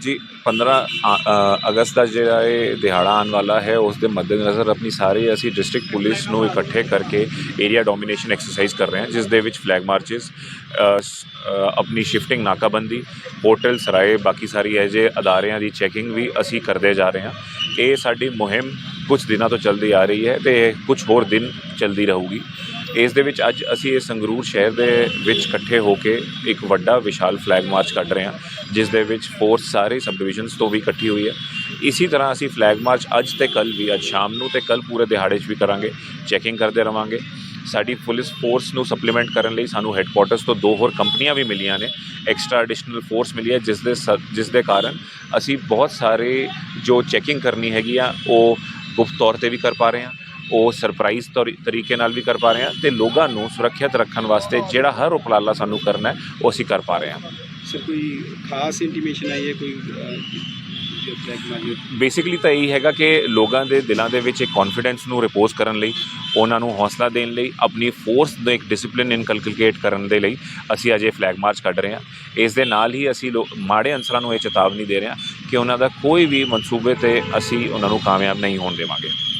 ਜੀ 15 ਅਗਸਤ ਦਾ ਜਿਹੜਾ ਇਹ ਦਿਹਾੜਾ ਆਉਣ ਵਾਲਾ ਹੈ, ਉਸ ਦੇ ਮੱਦੇਨਜ਼ਰ ਆਪਣੀ ਸਾਰੇ ਅਸੀਂ ਡਿਸਟ੍ਰਿਕਟ ਪੁਲਿਸ ਨੂੰ ਇਕੱਠੇ ਕਰਕੇ ਏਰੀਆ ਡੋਮੀਨੇਸ਼ਨ ਐਕਸਰਸਾਈਜ਼ ਕਰ ਰਹੇ ਹਾਂ, ਜਿਸ ਦੇ ਵਿੱਚ ਫਲੈਗ ਮਾਰਚਸ ਆਪਣੀ ਸ਼ਿਫਟਿੰਗ ਨਾਕਾਬੰਦੀ, ਹੋਟਲ, ਸਰਾਏ, ਬਾਕੀ ਸਾਰੀ ਇਹ ਜੇ ਅਦਾਰਿਆਂ ਦੀ ਚੈਕਿੰਗ ਵੀ ਅਸੀਂ ਕਰਦੇ ਜਾ ਰਹੇ ਹਾਂ। ਇਹ ਸਾਡੀ ਮੁਹਿੰਮ ਕੁਝ ਦਿਨਾਂ ਤੋਂ ਚੱਲਦੀ ਆ ਰਹੀ ਹੈ ਤੇ ਕੁਝ ਹੋਰ ਦਿਨ ਚੱਲਦੀ ਰਹੂਗੀ। ਇਸ ਦੇ ਵਿੱਚ ਅੱਜ ਅਸੀਂ ਇਹ ਸੰਗਰੂਰ ਸ਼ਹਿਰ ਦੇ ਵਿੱਚ ਇਕੱਠੇ ਹੋ ਕੇ ਇੱਕ ਵੱਡਾ ਵਿਸ਼ਾਲ ਫਲੈਗ ਮਾਰਚ ਕੱਢ ਰਹੇ ਹਾਂ, ਜਿਸ ਦੇ ਵਿੱਚ ਫੋਰਸ ਸਾਰੇ ਸਬ ਡਿਵੀਜ਼ਨਸ ਤੋਂ ਵੀ ਇਕੱਠੀ ਹੋਈ ਹੈ। ਇਸੀ ਤਰ੍ਹਾਂ ਅਸੀਂ ਫਲੈਗ ਮਾਰਚ ਅੱਜ ਤੇ ਕੱਲ ਵੀ, ਅੱਜ ਸ਼ਾਮ ਨੂੰ ਤੇ ਕੱਲ ਪੂਰੇ ਦਿਹਾੜੇ 'ਚ ਵੀ ਕਰਾਂਗੇ ਚੈਕਿੰਗ ਕਰਦੇ ਰਵਾਂਗੇ। ਸਾਡੀ ਪੁਲਿਸ ਫੋਰਸ ਨੂੰ ਸਪਲੀਮੈਂਟ ਕਰਨ ਲਈ ਸਾਨੂੰ ਹੈੱਡਕੁਆਟਰਸ ਤੋਂ ਦੋ ਹੋਰ ਕੰਪਨੀਆਂ ਵੀ ਮਿਲੀਆਂ ਨੇ। ਐਕਸਟਰਾ ਐਡੀਸ਼ਨਲ ਫੋਰਸ ਮਿਲੀ ਹੈ, ਜਿਸ ਦੇ ਸ- ਜਿਸ ਦੇ ਕਾਰਨ ਅਸੀਂ ਬਹੁਤ ਸਾਰੇ ਜੋ ਚੈਕਿੰਗ ਕਰਨੀ ਹੈਗੀ ਆ, ਉਹ ਗੁਪਤ ਤੌਰ ਤੇ ਵੀ ਕਰ ਪਾ ਰਹੇ ਹਾਂ। ਉਹ ਸਰਪ੍ਰਾਈਜ਼ ਤੌਰ- ਤਰੀਕੇ ਨਾਲ ਵੀ ਕਰ ਪਾ ਰਹੇ ਹਾਂ ਤੇ ਲੋਕਾਂ ਨੂੰ ਸੁਰੱਖਿਅਤ ਰੱਖਣ ਵਾਸਤੇ ਜਿਹੜਾ ਹਰ ਉਪਰਾਲਾ ਸਾਨੂੰ ਕਰਨਾ ਹੈ ਉਹ ਅਸੀਂ ਕਰ ਪਾ ਰਹੇ ਹਾਂ। ਸਰ ਕੋਈ ਖਾਸ ਇੰਟੀਮੇਸ਼ਨ ਆਈ ਹੈ ਕੋਈ ਬੇਸਿਕਲੀ ਤਾਂ ਇਹੀ ਹੈਗਾ ਕਿ ਲੋਕਾਂ ਦੇ ਦਿਲਾਂ ਦੇ ਵਿੱਚ ਇੱਕ ਕੌਨਫੀਡੈਂਸ ਨੂੰ ਰਿਪੋਜ਼ ਕਰਨ ਲਈ ਉਹਨਾਂ ਨੂੰ ਹੌਸਲਾ ਦੇਣ ਲਈ ਆਪਣੀ ਫੋਰਸ ਦਾ ਇੱਕ ਡਿਸਪਲਿਨ ਇਨਕਲਕੇਟ ਕਰਨ ਦੇ ਲਈ ਅਸੀਂ ਅਜੇ ਫਲੈਗ ਮਾਰਚ ਕੱਢ ਰਹੇ ਹਾਂ। ਇਸ ਦੇ ਨਾਲ ਹੀ ਅਸੀਂ ਮਾੜੇ ਅਨਸਰਾਂ ਨੂੰ ਇਹ ਚੇਤਾਵਨੀ ਦੇ ਰਹੇ ਹਾਂ ਕਿ ਉਹਨਾਂ ਦਾ ਕੋਈ ਵੀ ਮਨਸੂਬੇ ਤੇ ਅਸੀਂ ਉਹਨਾਂ ਨੂੰ ਕਾਮਯਾਬ ਨਹੀਂ ਹੋਣ ਦੇਵਾਂਗੇ।